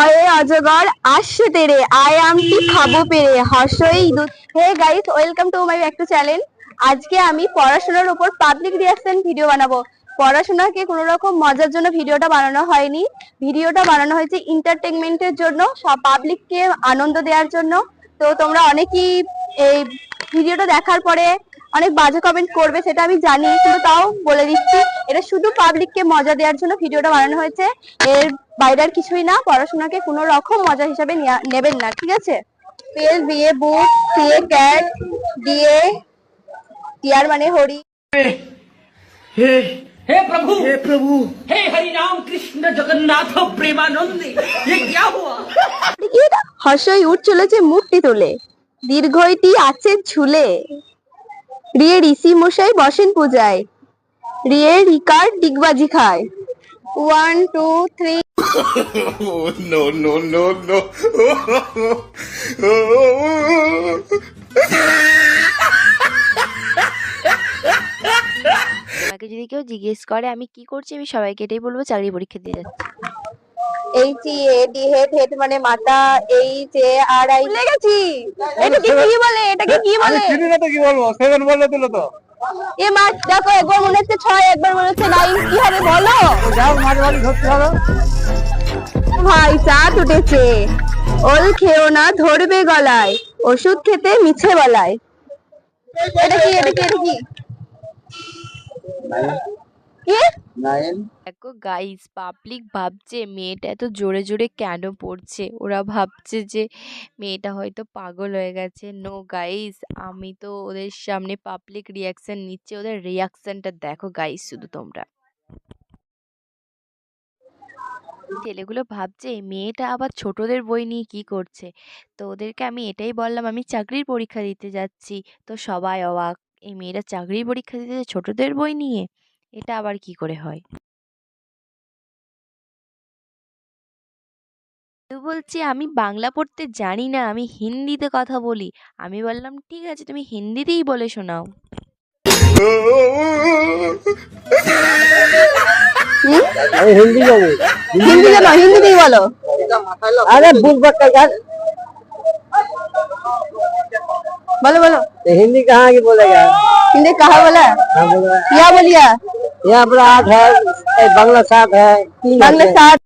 অয়ে অজগর আসছে তেরে। আয় আমটি খাব পেরে? হর্ষই ইঁদুর hey guys welcome to my back to channel আজকে আমি পড়াশোনার উপর পাবলিক রিয়াকশন ভিডিও বানাবো। পড়াশোনাকে কোনো রকম মজার জন্য ভিডিওটা বানানো হয়নি। ভিডিওটা বানানো হয়েছে এন্টারটেনমেন্টের জন্য, সব পাবলিককে আনন্দ দেওয়ার জন্য। তো তোমরা অনেকেই এই ভিডিওটা দেখার পরে অনেক বাজে কমেন্ট করবে সেটা আমি জানি কিন্তু তাও বলে দিচ্ছি এটা শুধু পাবলিককে মজা দেওয়ার জন্য ভিডিওটা বানানো হয়েছে এর বাইরে আর কিছুই না পড়াশোনাকে কোনো রকম মজা হিসাবে নেয়া- নেবেন না ঠিক আছে পেল বিয়ে বুক সিএ ক্যাট ডিএ টিয়ার মানে হরি हे हे प्रभु हे प्रभु हे हरि राम कृष्ण जगन्नाथ प्रेमानंद ये क्या हुआ কি এটা হর্ষই উঠ চলেছে মুখটি তোলে দীর্ঘইটি আছে ঝুলে রিয়ে ঋষি মশাই বসেন পূজায়। রিয়ে রিকার ডিগবাজি খায়। One two three Oh, no, no, no, no. আমাকে যদি কেউ জিজ্ঞেস করে আমি কি করছি আমি সবাইকে এটাই বলব চাকরি পরীক্ষা দিয়ে যাচ্ছি। H E A D head head মানে মাথা এইচ এ আর আই ভুলে গেছি। এটাকে কি বলে? এটাকে কি বলে? চিনি না তো কি বলব? সেভেন বললে দিল তো। এ মা দেখো একবার মনে হচ্ছে ছয় একবার মনে হচ্ছে নাইন। কি হবে বলো? যাও মাঝে মাঝে ধরতে হবে। ভাই চাঁদ উঠেছে। ওল খেও না ধরবে গলায়। ওষুধ খেতে মিছে বলায়। এটা কি এটা কি এটা কি? দেখো গাইস পাবলিক ভাবছে মেয়েটা এত জোরে জোরে কেন পড়ছে? ওরা ভাবছে যে মেয়েটা হয়তো পাগল হয়ে গেছে। নো গাইস আমি তো ওদের সামনে পাবলিক রিয়াকশন নিচ্ছে। ওদের রিয়াকশনটা দেখো গাইস শুধু তোমরা। ছেলেগুলো ভাবছে মেয়েটা আবার ছোটদের বই নিয়ে কি করছে? তো ওদেরকে আমি এটাই বললাম আমি চাকরির পরীক্ষা দিতে যাচ্ছি। তো সবাই অবাক এই মেয়েটা চাকরির পরীক্ষা দিতে যাচ্ছে ছোটদের বই নিয়ে? এটা আবার কি করে হয় তো বলছে আমি বাংলা পড়তে জানি না আমি হিন্দিতে কথা বলি আমি বললাম ঠিক আছে তুমি হিন্দিতেই বলে শোনাও আমি হিন্দি যাবো হিন্দি জানো হিন্দিতেই বলো আরে ভুল पक्का यार বলো বলো हिंदी कहाँ की बोलेगा हिंदी कहा बोला हाँ बोल रहा है क्या बोलिया यहाँ पर आठ है बंगला साठ है बंगला साठ